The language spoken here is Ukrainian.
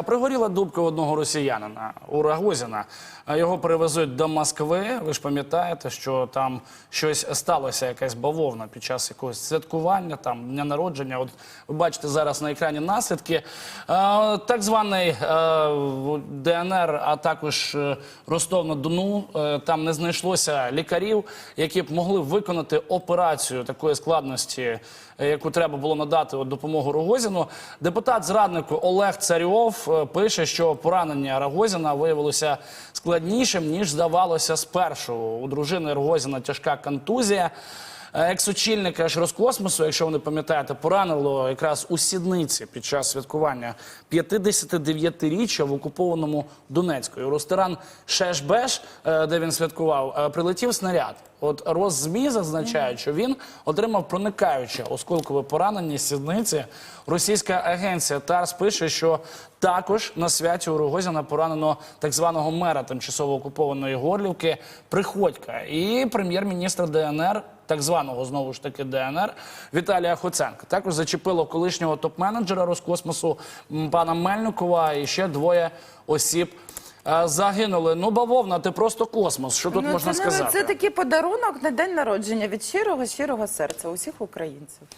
Пригоріла дубка одного росіянина у Рагозіна. Його перевезуть до Москви. Ви ж пам'ятаєте, що там щось сталося, якась бавовна під час якогось святкування, там дня народження. От ви бачите зараз на екрані наслідки. Так званий е, ДНР, а також е, Ростов на Дону. Е, там не знайшлося лікарів, які б могли виконати операцію такої складності, яку треба було надати от, допомогу Рогозіну. Депутат зраднику Олег Царьов е, пише, що поранення Рогозіна виявилося складнішим ніж здавалося спершу. У дружини Рогозіна тяжка контузія. Е, Екс-очільника ж Роскосмосу, якщо ви не пам'ятаєте, поранило якраз у сідниці під час святкування 59-річчя в окупованому Донецьку. І у ресторан Шеш-Беш, е, де він святкував, прилетів снаряд. От Росзмі зазначають, що він отримав проникаюче осколкове поранення сідниці. Російська агенція ТАРС пише, що також на святі у Рогозіна поранено так званого мера тимчасово окупованої Горлівки Приходька і прем'єр-міністра ДНР, так званого знову ж таки ДНР Віталія Хоценка. Також зачепило колишнього топ-менеджера Роскосмосу пана Мельникова і ще двоє осіб. Е, Загинули. Ну, бавовна, ти просто космос. Що тут ну, можна це, сказати? Це такий подарунок на день народження від щирого щирого серця усіх українців.